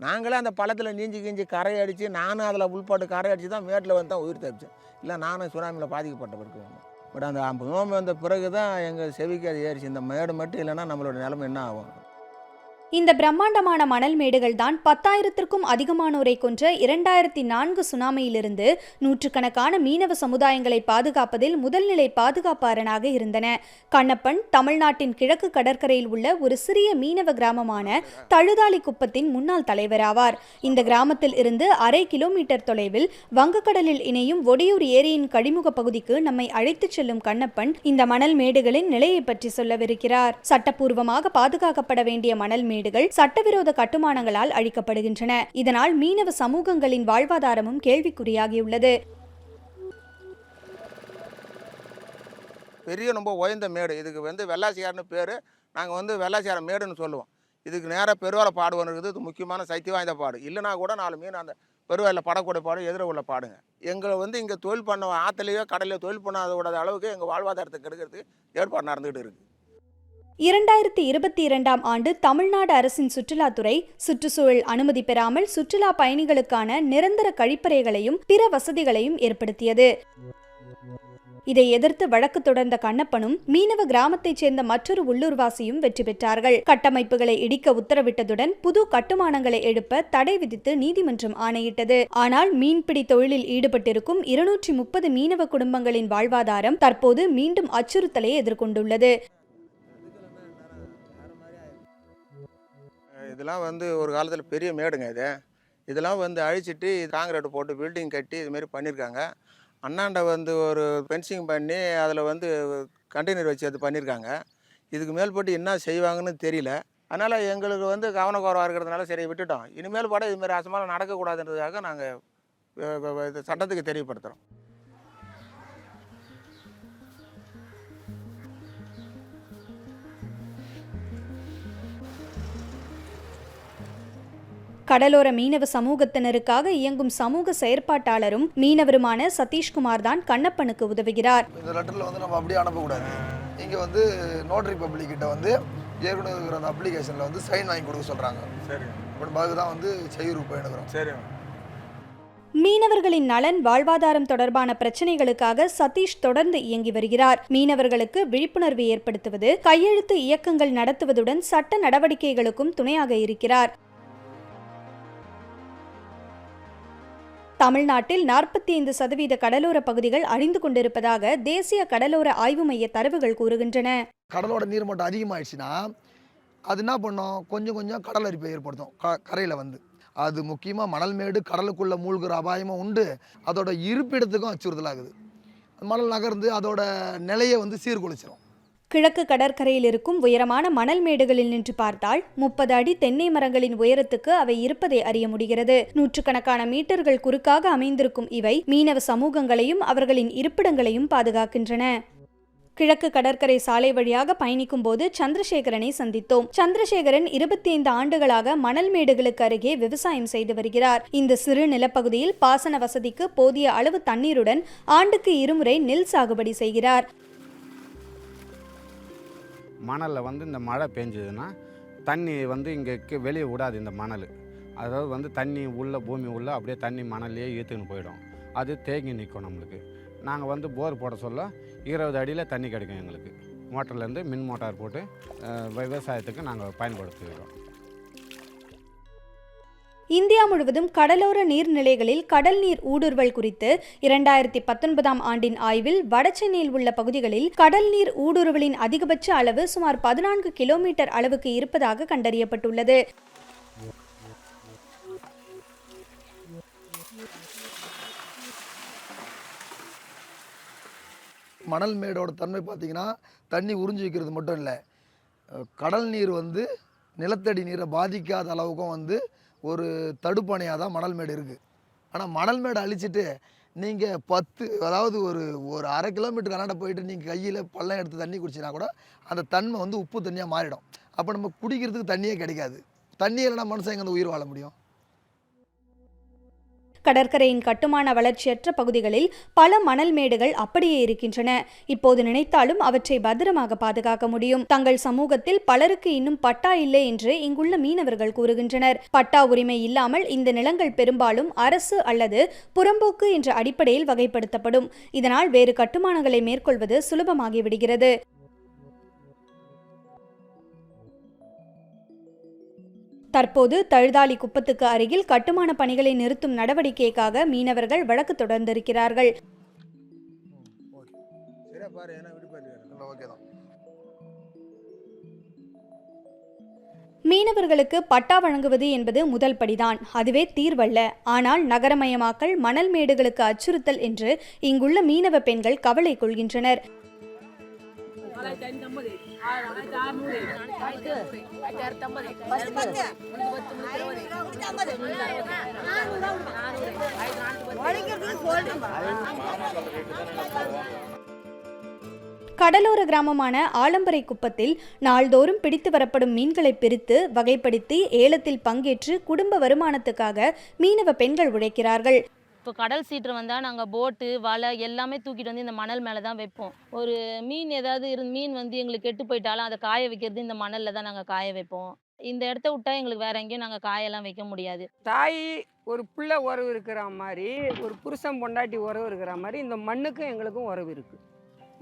நாங்களே அந்த பள்ளத்தில் நீஞ்சி கீஞ்சி கரை அடித்து நானும் அதில் உள்பாட்டு கரை அடித்து தான் மேட்டில் வந்து தான் உயிர் தப்பிச்சேன். இல்லை நானும் சுனாமியில் பாதிக்கப்பட்ட பிறகு பட் அந்த பூமி வந்த பிறகு தான் எங்கள் செவிக்கு அது ஏறிச்சு. இந்த மேடு மட்டும் இல்லைன்னா நம்மளோட நிலைமை என்ன ஆகும்? இந்த பிரம்மாண்டமான மணல் மேடுகள் தான் பத்தாயிரத்திற்கும் அதிகமானோரை கொன்ற இரண்டாயிரத்தி நான்கு சுனாமியிலிருந்து நூற்றுக்கணக்கான மீனவ சமுதாயங்களை பாதுகாப்பதில் முதல்நிலை பாதுகாப்பாளனாக இருந்தன. கண்ணப்பன் தமிழ்நாட்டின் கிழக்கு கடற்கரையில் உள்ள ஒரு சிறிய மீனவ கிராமமான தழுதாளி குப்பத்தின் முன்னாள் தலைவராவார் இந்த கிராமத்தில் இருந்து அரை கிலோமீட்டர் தொலைவில் வங்கக்கடலில் இணையும் ஒடியூர் ஏரியின் கழிமுக பகுதிக்கு நம்மை அழைத்துச் செல்லும் கண்ணப்பன் இந்த மணல் மேடுகளின் நிலையை பற்றி சொல்லவிருக்கிறார். சட்டப்பூர்வமாக பாதுகாக்கப்பட வேண்டிய மணல் மேடு மேடுகள் சட்டவிரோத கட்டுமானங்களால் அழிக்கப்படுகின்றன. இதனால் மீனவ சமூகங்களின் வாழ்வாதாரமும் கேள்விக்குறியாகியுள்ளது. பெரிய ரொம்ப உயர்ந்த மேடு. இதுக்கு வந்து வெள்ளாசியார்னு பேர். நாங்கள் வந்து வெள்ளாசியார மேடுன்னு சொல்லுவோம். இதுக்கு நேராக பெருவாலை பாடுவோம் இருக்குது இது முக்கியமான சக்தி வாய்ந்த பாடு. இல்லைனா கூட நாலு மீன் அந்த பெருவாயில் படக்கூடிய பாடு எதிர உள்ள பாடுங்க. எங்களை வந்து இங்கே தொழில் பண்ண ஆற்றுலையோ கடலையோ தொழில் பண்ணாத விடாத அளவுக்கு எங்கள் வாழ்வாதாரத்தை கெடுக்கிறதுக்கு ஏற்பாடு நடந்துகிட்டு இருக்குது இரண்டாயிரத்தி இருபத்தி இரண்டாம் ஆண்டு தமிழ்நாடு அரசின் சுற்றுலாத்துறை சுற்றுச்சூழல் அனுமதி பெறாமல் சுற்றுலா பயணிகளுக்கான நிரந்தர கழிப்பறைகளையும் பிற வசதிகளையும் ஏற்படுத்தியது. இதை எதிர்த்து வழக்கு தொடர்ந்த கண்ணப்பனும் மீனவ கிராமத்தைச் சேர்ந்த மற்றொரு உள்ளூர்வாசியும் வெற்றி பெற்றார்கள். கட்டமைப்புகளை இடிக்க உத்தரவிட்டதுடன் புது கட்டுமானங்களை எழுப்ப தடை விதித்து நீதிமன்றம் ஆணையிட்டது. ஆனால் மீன்பிடி தொழிலில் ஈடுபட்டிருக்கும் இருநூற்றி முப்பது மீனவ குடும்பங்களின் வாழ்வாதாரம் தற்போது மீண்டும் அச்சுறுத்தலை எதிர்கொண்டுள்ளது. இதெல்லாம் வந்து ஒரு காலத்தில் பெரிய மேடுங்க இது. இதெல்லாம் வந்து அழிச்சிட்டு காங்கிரீட் போட்டு பில்டிங் கட்டி இதுமாரி பண்ணியிருக்காங்க அண்ணாண்ட வந்து ஒரு ஃபென்சிங் பண்ணி அதில் வந்து கண்டெய்னர் வச்சு அது பண்ணியிருக்காங்க இதுக்கு மேல்பட்டு என்ன செய்வாங்கன்னு தெரியல. அதனால் எங்களுக்கு வந்து கவனக்குறவாக இருக்கிறதுனால சரி விட்டுட்டோம். இனிமேல் கூட இதுமாரி அசமானம் நடக்கக்கூடாதுன்றதுக்காக நாங்கள் சட்டத்துக்கு தெரியப்படுத்துகிறோம் கடலோர மீனவ சமூகத்தினருக்காக இயங்கும் சமூக செயற்பாட்டாளரும் மீனவருமான சதீஷ்குமார் தான் கண்ணப்பனுக்கு உதவுகிறார். இந்த லெட்டரில் வந்து நம்ம அப்படியே அனுப்பக்கூடாது. இங்கே வந்து நோட்டரி பப்ளிக் கிட்ட வந்து ஏற்கனவே இருக்கிற அந்த அப்ளிகேஷனில் வந்து சைன் வாங்கி கொடுக்க சொல்கிறாங்க சரி. பாக்கு தான் வந்து செய்யூர் போயினுக்கிறோம் சரி. மீனவர்களின் நலன் வாழ்வாதாரம் தொடர்பான பிரச்சனைகளுக்காக சதீஷ் தொடர்ந்து இயங்கி வருகிறார். மீனவர்களுக்கு விழிப்புணர்வு ஏற்படுத்துவது கையெழுத்து இயக்கங்கள் நடத்துவதுடன் சட்ட நடவடிக்கைகளுக்கும் துணையாக இருக்கிறார். தமிழ்நாட்டில் நாற்பத்தி ஐந்து சதவீத கடலோர பகுதிகள் அழிந்து கொண்டிருப்பதாக தேசிய கடலோர ஆய்வு மைய தரவுகள் கூறுகின்றன. கடலோட நீர்மட்டம் அதிகமாகிடுச்சுன்னா அது என்ன பண்ணும்? கொஞ்சம் கொஞ்சம் கடல் அரிப்பை ஏற்படுத்தும். க கரையில் வந்து. அது முக்கியமாக மணல் மேடு கடலுக்குள்ளே மூழ்கிற அபாயமும் உண்டு. அதோட இருப்பிடத்துக்கும் அச்சுறுத்தலாகுது. மணல் நகர்ந்து அதோட நிலையை வந்து சீர்குலைச்சிரும். கிழக்கு கடற்கரையில் இருக்கும் உயரமான மணல் மேடுகளில் நின்று பார்த்தால் முப்பது அடி தென்னை மரங்களின் உயரத்துக்கு அவை இருப்பதை அறிய முடிகிறது. நூற்றுக்கணக்கான மீட்டர்கள் குறுக்காக அமைந்திருக்கும் இவை மீனவ சமூகங்களையும் அவர்களின் இருப்பிடங்களையும் பாதுகாக்கின்றன. கிழக்கு கடற்கரை சாலை வழியாக பயணிக்கும் போது சந்திரசேகரனை சந்தித்தோம். சந்திரசேகரன் இருபத்தி ஐந்து ஆண்டுகளாக மணல் மேடுகளுக்கு அருகே விவசாயம் செய்து வருகிறார். இந்த சிறு நிலப்பகுதியில் பாசன வசதிக்கு போதிய அளவு தண்ணீருடன் ஆண்டுக்கு இருமுறை நெல் சாகுபடி செய்கிறார். மணலில் வந்து இந்த மழை பெஞ்சதுன்னா தண்ணி வந்து இங்கே வெளியே விடாது இந்த மணல். அதாவது வந்து தண்ணி உள்ளே பூமி உள்ளே அப்படியே தண்ணி மணல்லையே ஈத்துன்னு போயிடும். அது தேங்கி நிற்கும் நம்மளுக்கு. நாங்கள் வந்து போர் போட சொல்ல இருபது அடியில் தண்ணி கிடைக்கும் எங்களுக்கு. மோட்டர்லேருந்து மின் மோட்டார் போட்டு விவசாயத்துக்கு நாங்கள் பயன்படுத்துகிறோம் இந்தியா முழுவதும் கடலோர நீர்நிலைகளில் கடல் நீர் ஊடுருவல் குறித்து இரண்டாயிரத்தி பத்தொன்பதாம் ஆண்டின் ஆய்வில் வடசென்னையில் உள்ள பகுதிகளில் கடல் நீர் ஊடுருவலின் அதிகபட்ச அளவு சுமார் பதினான்கு கிலோமீட்டர் அளவுக்கு இருப்பதாக கண்டறியப்பட்டுள்ளது. மணல் மேடோட தன்மை பார்த்தீங்கன்னா தண்ணி உறிஞ்சி வைக்கிறது மட்டும் இல்லை. கடல் நீர் வந்து நிலத்தடி நீரை பாதிக்காத அளவுக்கும் வந்து ஒரு தடுப்பணையாக தான் மணல் மேடு இருக்குது ஆனால் மணல் மேடை அழிச்சிட்டு நீங்கள் பத்து அதாவது ஒரு ஒரு அரை கிலோமீட்டர் கனாட போயிட்டு நீங்கள் கையில் பள்ளம் எடுத்து தண்ணி குடிச்சினா கூட அந்த தன்மை வந்து உப்பு தண்ணியாக மாறிடும். அப்போ நம்ம குடிக்கிறதுக்கு தண்ணியே கிடைக்காது. தண்ணி இல்லைனா மனுஷன் எங்கே உயிர் வாழ முடியும்? கடற்கரையின் கட்டுமான வளர்ச்சியற்ற பகுதிகளில் பல மணல் மேடுகள் அப்படியே இருக்கின்றன. இப்போது நினைத்தாலும் அவற்றை பத்திரமாக பாதுகாக்க முடியும். தங்கள் சமூகத்தில் பலருக்கு இன்னும் பட்டா இல்லை என்று இங்குள்ள மீனவர்கள் கூறுகின்றனர். பட்டா உரிமை இல்லாமல் இந்த நிலங்கள் பெரும்பாலும் அரசு அல்லது புறம்போக்கு என்ற அடிப்படையில் வகைப்படுத்தப்படும். இதனால் வேறு கட்டுமானங்களை மேற்கொள்வது சுலபமாகிவிடுகிறது தற்போது தழுதாளி குப்பத்துக்கு அருகில் கட்டுமான பணிகளை நிறுத்தும் நடவடிக்கைக்காக மீனவர்கள் வழக்கு தொடர்ந்திருக்கிறார்கள். மீனவர்களுக்கு பட்டா வழங்குவது என்பது முதல் படிதான். அதுவே தீர்வல்ல. ஆனால் நகரமயமாக்கல் மணல் மேடுகளுக்கு அச்சுறுத்தல் என்று இங்குள்ள மீனவ பெண்கள் கவலை கொள்கின்றனர். கடலோர கிராமமான ஆலம்பரை குப்பத்தில் நாள்தோறும் பிடித்து வரப்படும் மீன்களை பிரித்து வகைப்படுத்தி ஏலத்தில் பங்கேற்று குடும்ப வருமானத்துக்காக மீனவ பெண்கள் உழைக்கிறார்கள். இப்போ கடல் சீற்றம் வந்தால் நாங்கள் போட்டு வலை எல்லாமே தூக்கிட்டு வந்து இந்த மணல் மேலே தான் வைப்போம். ஒரு மீன் ஏதாவது இருந்து மீன் வந்து எங்களுக்கு கெட்டு போயிட்டாலும் அதை காய வைக்கிறது இந்த மணலில் தான் நாங்கள் காய வைப்போம். இந்த இடத்த விட்டா எங்களுக்கு வேற எங்கேயும் நாங்கள் காயெல்லாம் வைக்க முடியாது. தாய் ஒரு பிள்ளை உறவு இருக்கிற மாதிரி ஒரு புருஷன் பொண்டாட்டி உறவு இருக்கிற மாதிரி இந்த மண்ணுக்கும் எங்களுக்கும் உறவு இருக்குது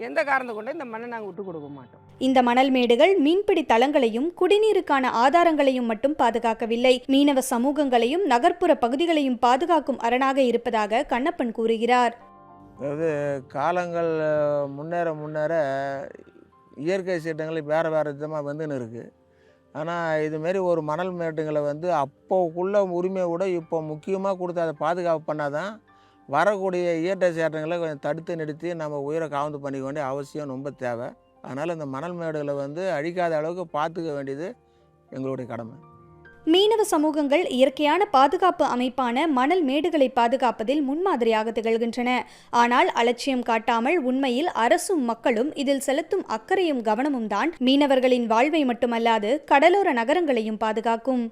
எந்த காரணத்தை கொண்டு இந்த மண்ணை நாங்கள் விட்டு கொடுக்க மாட்டோம். இந்த மணல் மேடுகள் மீன்பிடி தளங்களையும் குடிநீருக்கான ஆதாரங்களையும் மட்டும் பாதுகாக்கவில்லை. மீனவ சமூகங்களையும் நகர்ப்புற பகுதிகளையும் பாதுகாக்கும் அரணாக இருப்பதாக கண்ணப்பன் கூறுகிறார். அதாவது காலங்கள் முன்னேற முன்னேற இயற்கை சீட்டங்கள் வேறு வேறு விதமாக வந்துன்னு இருக்குது ஆனால் இதுமாரி ஒரு மணல் மேட்டுங்களை வந்து அப்போக்குள்ள உரிமையை விட இப்போ முக்கியமாக கொடுத்து அதை பாதுகாப்பு பண்ணால் தான் வரக்கூடிய இயற்கை சேட்டங்களை கொஞ்சம் தடுத்து நிறுத்தி நம்ம உயிரை காவந்து பண்ணிக்க வேண்டிய அவசியம் ரொம்ப தேவை. அதனால் இந்த மணல் மேடுகளை வந்து அழிக்காத அளவுக்கு பார்த்துக்க வேண்டியது எங்களுடைய கடமை. மீனவ சமூகங்கள் இயற்கையான பாதுகாப்பு அமைப்பான மணல் மேடுகளை பாதுகாப்பதில் முன்மாதிரியாக திகழ்கின்றன. ஆனால் அலட்சியம் காட்டாமல் உண்மையில் அரசும் மக்களும் இதில் செலுத்தும் அக்கறையும் கவனமும் தான் மீனவர்களின் வாழ்வை மட்டுமல்லாது கடலோர நகரங்களையும் பாதுகாக்கும்.